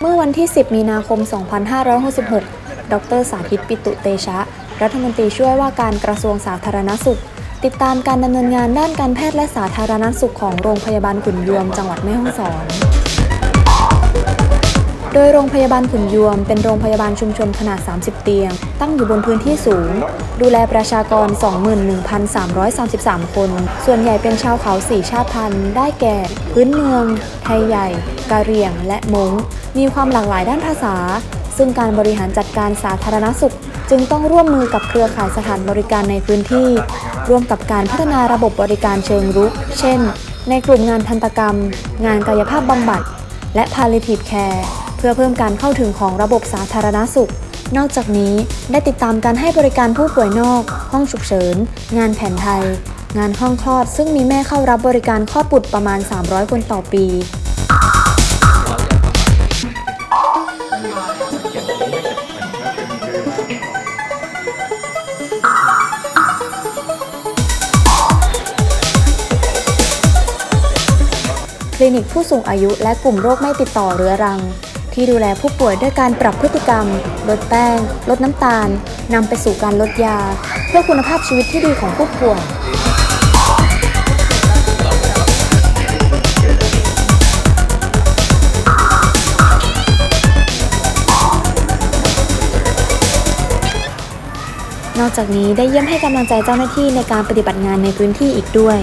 เมื่อวันที่ 10 มีนาคม 2566 ดรสาธิตปิตุเตชะ รัฐมนตรีช่วยว่าการกระทรวงสาธารณสุข ติดตามการดำเนินงานด้านการแพทย์และสาธารณสุขของโรงพยาบาลขุนยวมจังหวัดแม่ฮ่องสอน โดยโรงพยาบาลขุนยวมเป็นโรงพยาบาลชุมชนขนาด 30 เตียง ตั้งอยู่บนพื้นที่สูง ดูแลประชากร 21,333 คน ส่วนใหญ่เป็นชาวเขาสี่ชาติพันธุ์ ได้แก่ พื้นเมือง ไทยใหญ่ กะเหรี่ยง และมงมีความหลากหลายด้านภาษา ซึ่งการบริหารจัดการสาธารณสุข จึงต้องร่วมมือกับเครือข่ายสถานบริการในพื้นที่ ร่วมกับการพัฒนาระบบบริการเชิงรุก เช่น ในกลุ่มงานทันตกรรม งานกายภาพบำบัด และ palliative care เพื่อเพิ่มการเข้าถึงของระบบสาธารณสุข นอกจากนี้ได้ติดตามการให้บริการผู้ป่วยนอก ห้องฉุกเฉิน งานแผนไทย งานห้องคลอด ซึ่งมีแม่เข้ารับบริการคลอดบุตรประมาณ 300 คนต่อปี คลินิกผู้สูงอายุและกลุ่มโรคไม่ติดต่อเรื้อรัง ที่ดูแลผู้ป่วยด้วยการปรับพฤติกรรม ลดแป้ง ลดน้ำตาลนำไปสู่การลดยา เพื่อคุณภาพชีวิตที่ดีของผู้ป่วยนอกจากนี้ได้เยี่ยมให้กำลังใจเจ้าหน้าที่ในการปฏิบัติงานในพื้นที่อีกด้วย